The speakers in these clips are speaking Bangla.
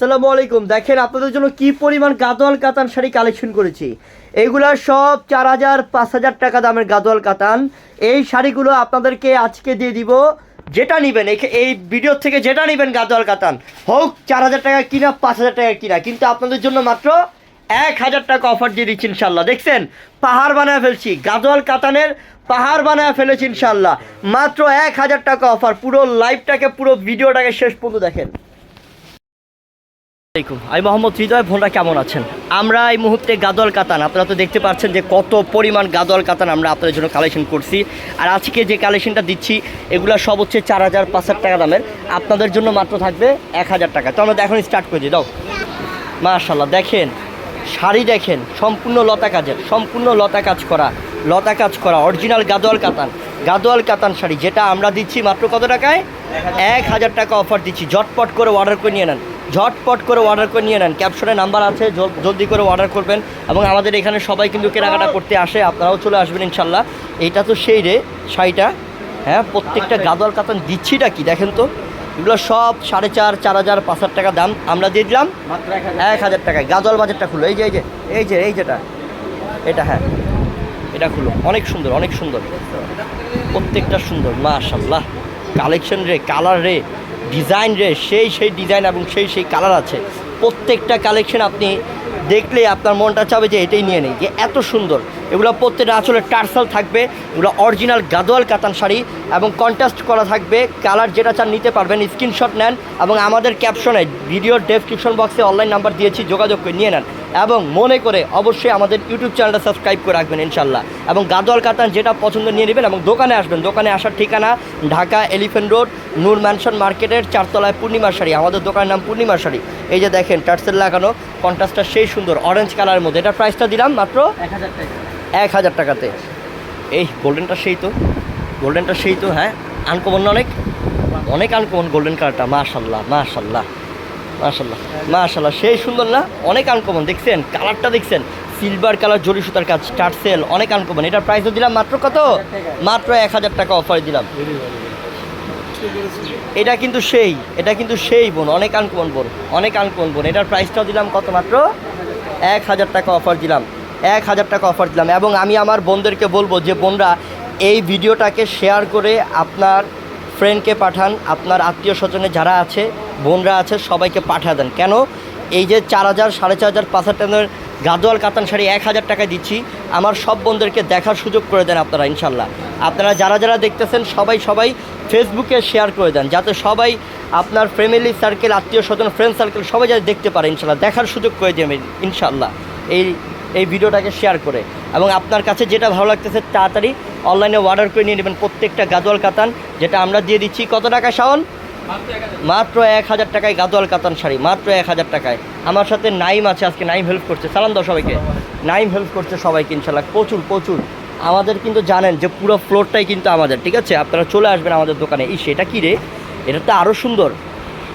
আসসালামু আলাইকুম। দেখেন আপনাদের জন্য কি পরিমাণ গাদোয়াল কাতান শাড়ি কালেকশন করেছি। এইগুলা সব চার হাজার, পাঁচ হাজার টাকা দামের গাদোয়াল কাতান। এই শাড়িগুলো আপনাদেরকে আজকে দিয়ে দিব। যেটা নেবেন, এই ভিডিও থেকে যেটা নেবেন গাদোয়াল কাতান, হোক চার হাজার টাকা কিনা, পাঁচ হাজার টাকা কিনা, কিন্তু আপনাদের জন্য মাত্র এক হাজার টাকা অফার দিয়ে দিচ্ছি ইনশাল্লাহ দেখছেন? পাহাড় বানায় ফেলছি, গাদোয়াল কাতানের পাহাড় বানায় ফেলেছি ইনশাল্লাহ মাত্র এক হাজার টাকা অফার পুরো লাইভটাকে পুরো ভিডিওটাকে শেষ পর্যন্ত দেখেন। আমি মোহাম্মদ হৃদয় ভোনরা কেমন আছেন? আমরা এই মুহূর্তে গাদল কাতান। আপনারা তো দেখতে পাচ্ছেন যে কত পরিমাণ গাদল কাতান আমরা আপনাদের জন্য কালেকশন করছি। আর আজকে যে কালেকশনটা দিচ্ছি, এগুলো সব হচ্ছে চার হাজার পাঁচ হাজার টাকা দামের। আপনাদের জন্য মাত্র থাকবে এক হাজার টাকা। তো আমরা এখন স্টার্ট করে দিই। দাও। মাশাল্লাহ দেখেন, শাড়ি দেখেন, সম্পূর্ণ লতা কাজের, সম্পূর্ণ লতা কাজ করা, লতা কাজ করা অরিজিনাল গাদোয়াল কাতান। গাদোয়াল কাতান শাড়ি, যেটা আমরা দিচ্ছি মাত্র কত টাকায়? এক হাজার টাকা অফার দিচ্ছি। ঝটপট করে অর্ডার করে নিয়ে নেন। ঝটপট করে অর্ডার করে নিয়ে নেন। ক্যাপশনে নাম্বার আছে জলদি করে অর্ডার করবেন এবং আমাদের এখানে সবাই কিন্তু কেনাকাটা করতে আসে আপনারাও চলে আসবেন ইনশাল্লাহ। এইটা তো সেই রে শাড়িটা। হ্যাঁ প্রত্যেকটা গাদোয়াল কাতান দিচ্ছিটা কি দেখেন তো? এগুলো সব সাড়ে চার চার হাজার পাঁচ হাজার টাকা দাম। আমরা দিয়ে দিলাম এক হাজার টাকায়। গাজল বাজারটা খুলো। এই যে এই যে এই যে এই যেটা। এটা হ্যাঁ এটা খুলো। অনেক সুন্দর অনেক সুন্দর। প্রত্যেকটা সুন্দর মাশাল্লাহ কালেকশন রে কালার রে। ডিজাইন রে সেই সেই ডিজাইন এবং সেই সেই কালার আছে প্রত্যেকটা কালেকশন আপনি দেখলে আপনার মনটা চাবে যে এটাই নিয়ে নেই, যে এত সুন্দর। এগুলো প্রত্যেকটা আসলে টার্সাল থাকবে, এগুলো অরিজিনাল গাদোয়াল কাতান শাড়ি এবং কন্ট্রাস্ট করা থাকবে। কালার যেটা চান নিতে পারবেন, স্ক্রিনশট নেন এবং আমাদের ক্যাপশনে ভিডিওর ডেসক্রিপশন বক্সে অনলাইন নাম্বার দিয়েছি, যোগাযোগ করে নিয়ে নেন। এবং মনে করে অবশ্যই আমাদের ইউটিউব চ্যানেলটা সাবস্ক্রাইব করে রাখবেন, ইনশাল্লাহ। এবং গাদোয়াল কাতান যেটা পছন্দ নিয়ে নেবেন এবং দোকানে আসবেন, দোকানে আসার ঠিকানা Dhaka elephant road, Noor mansion মার্কেটের চারতলায় পূর্ণিমা শাড়ি, আমাদের দোকানের নাম পূর্ণিমা শাড়ি। এই যে দেখেন, টার্সেল লাগানো কন্ট্রাস্টটা সেই সুন্দর অরেঞ্জ কালারের মধ্যে। এটা প্রাইসটা দিলাম মাত্র এক হাজার টাকাতে। এই গোল্ডেনটা সেই তো গোল্ডেনটা সেই তো হ্যাঁ? আনকমন না অনেক? অনেক আনকমন গোল্ডেন কালারটা মাশাল্লাহ মাশাল্লাহ মাশাল্লাহ মাশাল্লাহ সেই সুন্দর না? অনেক আনকমন দেখছেন? কালারটা দেখছেন? সিলভার কালার জরি সুতার কাজ টার্সেল অনেক আনকমন এটার প্রাইসও দিলাম মাত্র কত? মাত্র এক হাজার টাকা অফারে দিলাম। এটা কিন্তু সেই, এটা কিন্তু সেই বোন, অনেক আনকমন বোন, অনেক আনকমন বোন। এটার প্রাইসটাও দিলাম কত মাত্র এক হাজার টাকা অফার দিলাম, এক হাজার টাকা অফার দিলাম। এবং আমি আমার বোনদেরকে বলব যে, বোনরা, এই ভিডিওটাকে শেয়ার করে আপনার ফ্রেন্ডকে পাঠান, আপনার আত্মীয় স্বজনে যারা আছে, বোনরা আছে, সবাইকে পাঠা দেন। কেন? এই যে চার হাজার, সাড়ে চার হাজার, পাঁচ হাজার গাদোয়াল কাতান শাড়ি এক হাজার টাকায় দিচ্ছি। আমার সব বন্ধুদেরকে দেখার সুযোগ করে দেন আপনারা, ইনশাল্লাহ। আপনারা যারা যারা দেখতেছেন, সবাই সবাই ফেসবুকে শেয়ার করে দেন, যাতে সবাই আপনার ফ্যামিলি সার্কেল আত্মীয় স্বজন ফ্রেন্ড সার্কেল সবাই যাতে দেখতে পারে, ইনশাল্লাহ। দেখার সুযোগ করে দেবেন, ইনশাল্লাহ, এই এই ভিডিওটাকে শেয়ার করে। এবং আপনার কাছে যেটা ভালো লাগতেছে, তাড়াতাড়ি অনলাইনে অর্ডার করে নিয়ে নেবেন প্রত্যেকটা গাদোয়াল কাতান, যেটা আমরা দিয়ে দিচ্ছি। কত টাকা, শাওন? মাত্র এক হাজার। টাকায় গাদোয়াল কাতান শাড়ি, মাত্র এক হাজার টাকায়। আমার সাথে নাইম আছে, আজকে নাইম হেল্প করছে। সালাম দাও সবাইকে। নাইম হেল্প করছে সবাইকে, ইনশাল্লাহ। প্রচুর প্রচুর। আমাদের কিন্তু জানেন যে পুরো ফ্লোরটাই কিন্তু আমাদের, ঠিক আছে? আপনারা চলে আসবেন আমাদের দোকানে। এই সেটা কী রে? এটা তো আরও সুন্দর।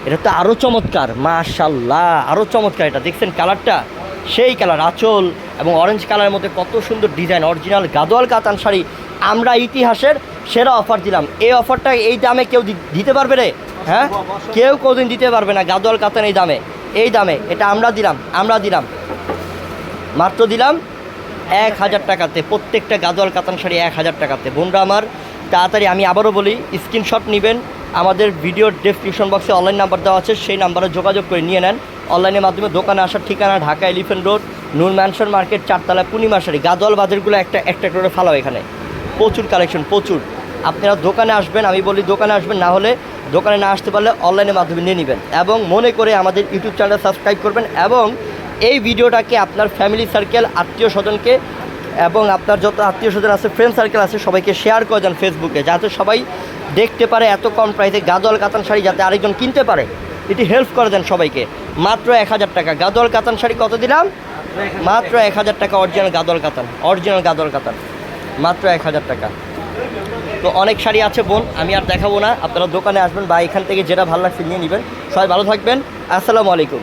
এটা তো আরও চমৎকার। মাশাল্লাহ আরও চমৎকার এটা। দেখছেন কালারটা? সেই কালার, আঁচল এবং অরেঞ্জ কালারের মধ্যে কত সুন্দর ডিজাইন অরিজিনাল গাদোয়াল কাতান শাড়ি। আমরা ইতিহাসের সেরা অফার দিলাম। এই অফারটা এই দামে কেউ দিতে পারবে রে? হ্যাঁ? কেউ কোনোদিন দিতে পারবে না, গাদোয়াল কাতান এই দামে। এই দামে, এটা আমরা দিলাম আমরা দিলাম। মাত্র দিলাম এক হাজার টাকাতে, প্রত্যেকটা গাদোয়াল কাতান শাড়ি এক হাজার টাকাতে। বোনরা আমার, তাড়াতাড়ি আমি আবারও বলি স্ক্রিনশট নেবেন, আমাদের ভিডিওর ডেসক্রিপশন বক্সে অনলাইন নাম্বার দেওয়া আছে, সেই নাম্বারে যোগাযোগ করে নিয়ে নেন। অনলাইনের মাধ্যমে দোকানে আসার ঠিকানা, Dhaka elephant road Noor mansion market চারতলা পূর্ণিমা শাড়ি। গাদোয়াল বাজারগুলো একটা একটা করে ফালাও এখানে। প্রচুর কালেকশন প্রচুর। আপনারা দোকানে আসবেন, আমি বলি দোকানে আসবেন, না হলে দোকানে না আসতে পারলে অনলাইনের মাধ্যমে নিয়ে নেবেন। এবং মনে করে আমাদের ইউটিউব চ্যানেল সাবস্ক্রাইব করবেন এবং এই ভিডিওটাকে আপনার ফ্যামিলি সার্কেল, আত্মীয় স্বজনকে এবং আপনার যত আত্মীয় স্বজন আছে ফ্রেন্ড সার্কেল আছে, সবাইকে শেয়ার করে দেন ফেসবুকে যাতে সবাই দেখতে পারে এত কম প্রাইসে গাদল কাতান শাড়ি যাতে আরেকজন কিনতে পারে। এটি হেল্প করে দেন সবাইকে। মাত্র এক হাজার টাকা। গাদোয়াল কাতান শাড়ি কত দিলাম? মাত্র এক হাজার টাকা অরিজিনাল গাদোয়াল কাতান। অরিজিনাল গাদোয়াল কাতান। মাত্র এক হাজার টাকা। তো অনেক শাড়ি আছে, বোন, আমি আর দেখাবো না। আপনারা দোকানে আসবেন বা এখান থেকে যেটা ভালো লাগছে নিয়ে নেবেন। সবাই ভালো থাকবেন। আসসালামু আলাইকুম।